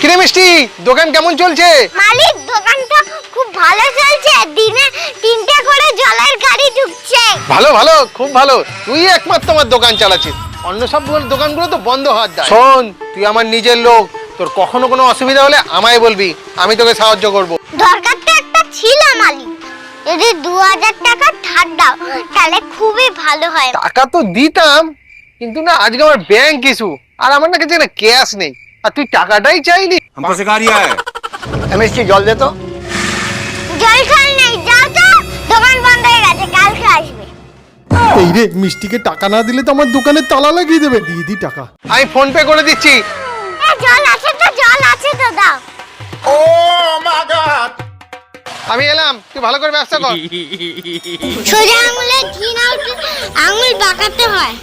কিরে মিষ্টি দোকান কেমন চলছে? মালিক দোকানটা খুব ভালো চলছে। দিনে তিনটে করে জলের গাড়ি ঢুকছে। ভালো ভালো খুব ভালো। তুই একমাত্র আমার দোকান চালাচ্ছিস। অন্য সব দোকানগুলো তো বন্ধ হওয়ার দায়। শোন তুই আমার নিজের লোক। তোর কখনো কোনো অসুবিধা হলে আমায় বলবি। আমি তোকে সাহায্য করব। দরকার তো একটা ছিল মালিক। যদি দু হাজার টাকা ধার দাও তাহলে খুবই ভালো হয়। টাকা তো দিতাম কিন্তু না আজকে আমার ব্যাংক ইস্যু আর আমার না কাছে না ক্যাশ নেই। আর তুই টাকাটাই চাইলি हमको सिखा रिया है মিষ্টি জল দে তো জল খাল নেই যাও তো দোকান বন্ধ হয়ে গেছে কালকে আসবে এই রে মিষ্টিকে টাকা না দিলে তো আমার দোকানে তালা লাগিয়ে দেবে দিয়ে দি টাকা আমি ফোন পে করে দিচ্ছি এ, জল আছে তো জল আছে তো দাও আমি এলাম তুই ভালো করে ব্যবসা কর সোজা আঙুলে ঘি নাও আঙুল বাঁকাতে হয়